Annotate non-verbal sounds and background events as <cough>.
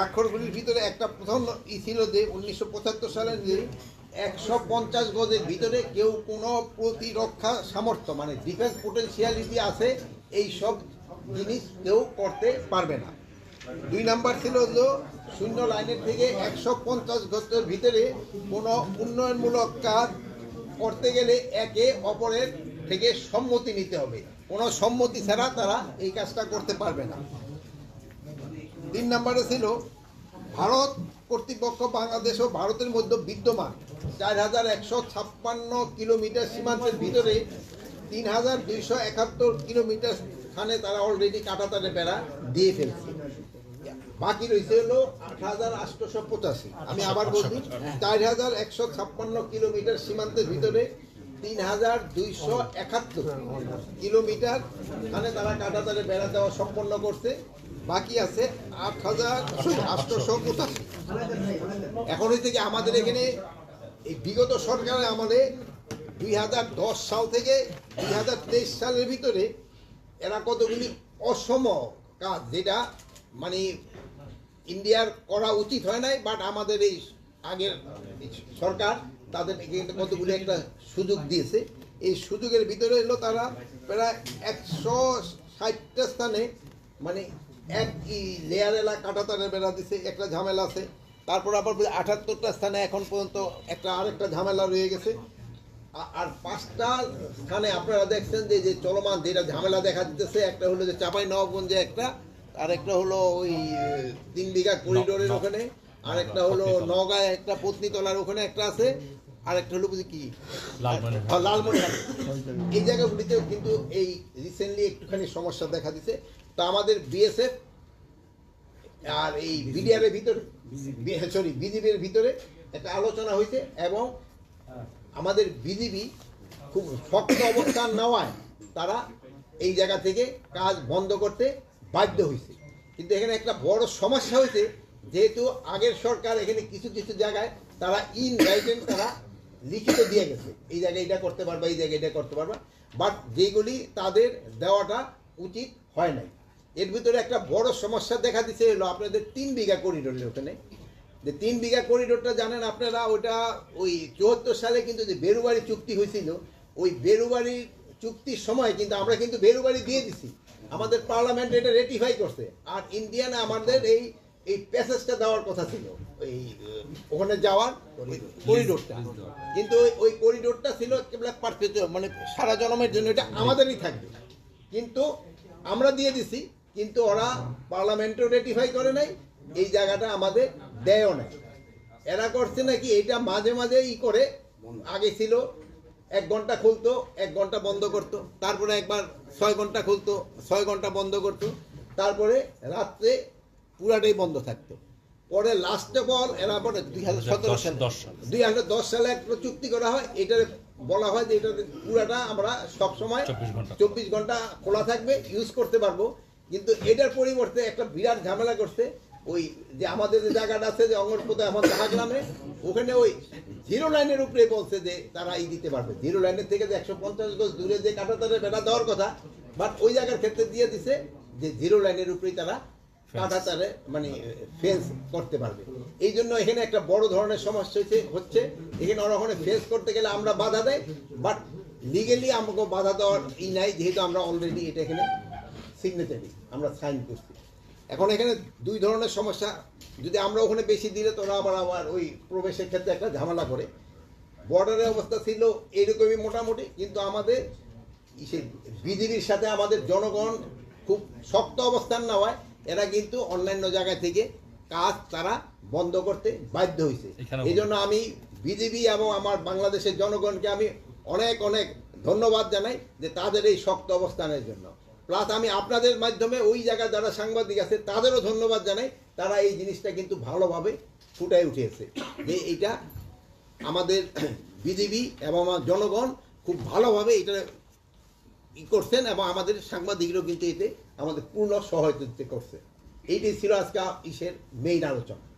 স্বাক্ষরগুলির ভিতরে একটা প্রথম ই ছিল যে উনিশশো পঁচাত্তর সালের যে একশো পঞ্চাশ গজের ভিতরে কেউ কোনো প্রতিরক্ষা সামর্থ্য মানে ডিফেন্স পোটেন্সিয়ালিটি আছে, এই সব জিনিস কেউ করতে পারবে না। দুই নাম্বার ছিল হলো শূন্য লাইনের থেকে একশো পঞ্চাশ গজের ভিতরে কোনো উন্নয়নমূলক কাজ করতে গেলে একে অপরের থেকে সম্মতি নিতে হবে। কোনো সম্মতি ছাড়া তারা এই কাজটা করতে পারবে না। তিন নম্বরে ছিল ভারত কর্তৃপক্ষ বাংলাদেশ ও ভারতের মধ্যে বিদ্যমান চার হাজার একশো ছাপ্পান্ন কিলোমিটার সীমান্তের ভিতরে তিন হাজার দুইশো একাত্তর কিলোমিটার স্থানে তারা অলরেডি কাটাতারে বেড়া দিয়ে ফেলছে। বাকি রয়েছে হলো আট হাজার আটশোশো পঁচাশি। আমি আবার বলছি, চার হাজার একশো ছাপ্পান্ন কিলোমিটার সীমান্তের ভিতরে তিন হাজার দুইশো একাত্তর কিলোমিটার স্থানে তারা কাটাতারে বেড়া দেওয়া সম্পন্ন করছে। বাকি আছে আট হাজার আটশোশো পঁচাশি। এখন হচ্ছে কি আমাদের এখানে এই বিগত সরকারের আমলে দুই হাজার দশ সাল থেকে দুই হাজার তেইশ সালের ভিতরে এরা কতগুলি অসম কাজ, যেটা মানে ইন্ডিয়ার করা উচিত হয় নাই বাট আমাদের এই আগের সরকার তাদের কতগুলি একটা সুযোগ দিয়েছে। এই সুযোগের ভিতরে এলো তারা প্রায় একশো ষাটটা স্থানে মানে এক লেয়ার এলা কাটাতারে বেড়া দিছে একটা ঝামেলা আছে। তারপর আবার আঠাত্তরটা স্থানে এখন পর্যন্ত একটা আরেকটা ঝামেলা রয়ে গেছে। আর পাঁচটা স্থানে আপনারা দেখছেন যে যে চলমান যেটা ঝামেলা দেখা দিতেছে একটা হলো যে চাপাই নবাবগঞ্জে একটা আর একটা হলো ওই তিন বিঘা করিডোরের ওখানে আর একটা হলো নগাঁয় একটা পত্নীতলার ওখানে একটা আছে। আর একটা হলো বুঝি কি? লালমনিরহাট। হ্যাঁ, এই জায়গাগুলিতেও কিন্তু এই রিসেন্টলি একটুখানি সমস্যা দেখা দিছে। তো আমাদের বিএসএফ আর এই বিডিআর এর ভিতরে সরি বিজিবির ভিতরে একটা আলোচনা হয়েছে এবং আমাদের বিজিবি খুব শক্ত অবস্থান নেওয়ায় তারা এই জায়গা থেকে কাজ বন্ধ করতে বাধ্য হয়েছে। কিন্তু এখানে একটা বড় সমস্যা হয়েছে যেহেতু আগের সরকার এখানে কিছু কিছু জায়গায় তারা ইন রাইটেন তারা লিখিত দিয়ে গেছে। এই জায়গায় এটা করতে পারবা, এই জায়গায় এটা করতে পারবা। বাট যেগুলি তাদের দেওয়াটা উচিত হয় নাই। এর ভিতরে একটা বড় সমস্যা দেখা দিচ্ছে হলো আপনাদের তিন বিঘা করিডোরের ওখানে। যে তিন বিঘা করিডোরটা জানেন আপনারা ওটা ওই চুয়াত্তর সালে কিন্তু যে বেরুবাড়ি চুক্তি হয়েছিল, ওই বেরুবাড়ি চুক্তির সময় কিন্তু আমরা কিন্তু বেরুবাড়ি দিয়ে দিছি। আমাদের পার্লামেন্ট এটা রেটিফাই করছে। আর ইন্ডিয়ান আমাদের এই এই প্যাসেজটা দেওয়ার কথা ছিল। ওই ওখানে যাওয়ার করিডোরটা। কিন্তু ওই- করিডোরটা ছিল মানে সারা জনমের জন্য, এটা আমাদেরই থাকবে। কিন্তু আমরা দিয়ে দিছি, কিন্তু ওরা পার্লামেন্টও রেটিফাই করে নাই, এই জায়গাটা আমাদের দেয়ও নাই। এরা করছে নাকি এটা মাঝে মাঝে ই করে, আগে ছিল, এক ঘণ্টা খুলতো, এক ঘণ্টা বন্ধ করতো, তারপরে একবার ছয় ঘণ্টা খুলতো, ছয় ঘণ্টা বন্ধ করতো, তারপরে রাত্রে পুরাটাই বন্ধ থাকতো। পরে লাস্টে বল এরা পরে দুই হাজার সতেরো সালে। দুই হাজার দশ সালে একটা চুক্তি করা হয় এটা বলা হয় যে এটা পুরাটা আমরা সবসময় চব্বিশ ঘণ্টা। খোলা থাকবে ইউজ করতে পারব। কিন্তু এটার পরিবর্তে একটা বিরাট ঝামেলা করছে ওই যে আমাদের যে জায়গাটা আছে যে অঙ্গনপোতা এখন গ্রামে ওখানে ওই জিরো লাইনের উপরে বলছে যে তারা এই দিতে পারবে। জিরো লাইনের থেকে যে একশো পঞ্চাশ গজ দূরে যে কাটাতারে বেড়া দেওয়ার কথা বাট ওই জায়গার ক্ষেত্রে দিয়ে দিছে যে জিরো লাইনের উপরেই তারা কাটাতারে মানে ফেন্স করতে পারবে। এই জন্য এখানে একটা বড় ধরনের সমস্যা হচ্ছে হচ্ছে, এখানে ওরা ওখানে ফেন্স করতে গেলে আমরা বাধা দেয় বাট লিগেলি আমাকে বাধা দেওয়ার ই নাই, যেহেতু আমরা অলরেডি এটা এখানে সিগনেচারি আমরা সাইন করছি। এখন এখানে দুই ধরনের সমস্যা, যদি আমরা ওখানে বেশি দিলে তোরা আবার আবার ওই প্রবেশের ক্ষেত্রে একটা ঝামেলা করে। বর্ডারের অবস্থা ছিল এরকমই মোটামুটি, কিন্তু আমাদের বিজিবির সাথে আমাদের জনগণ খুব শক্ত অবস্থান নেওয়ায় এরা কিন্তু অন্যান্য জায়গা থেকে কাজ তারা বন্ধ করতে বাধ্য হয়েছে এই জন্য আমি বিজেপি এবং আমার বাংলাদেশের জনগণকে আমি অনেক অনেক ধন্যবাদ জানাই যে তাদের এই শক্ত অবস্থানের জন্য। প্লাস আমি আপনাদের মাধ্যমে ওই জায়গায় যারা সাংবাদিক আছে তাদেরও ধন্যবাদ জানাই। তারা এই জিনিসটা কিন্তু ভালোভাবে ফুটাই উঠেছে যে এটা আমাদের <clears throat> বিজেপি এবং আমার জনগণ খুব ভালোভাবে এটা ই করছেন এবং আমাদের সাংবাদিকরাও কিন্তু এতে আমাদের পূর্ণ সহযোগিতা করছে। এইটাই ছিল আজকে ইসের মেইন আলোচনা।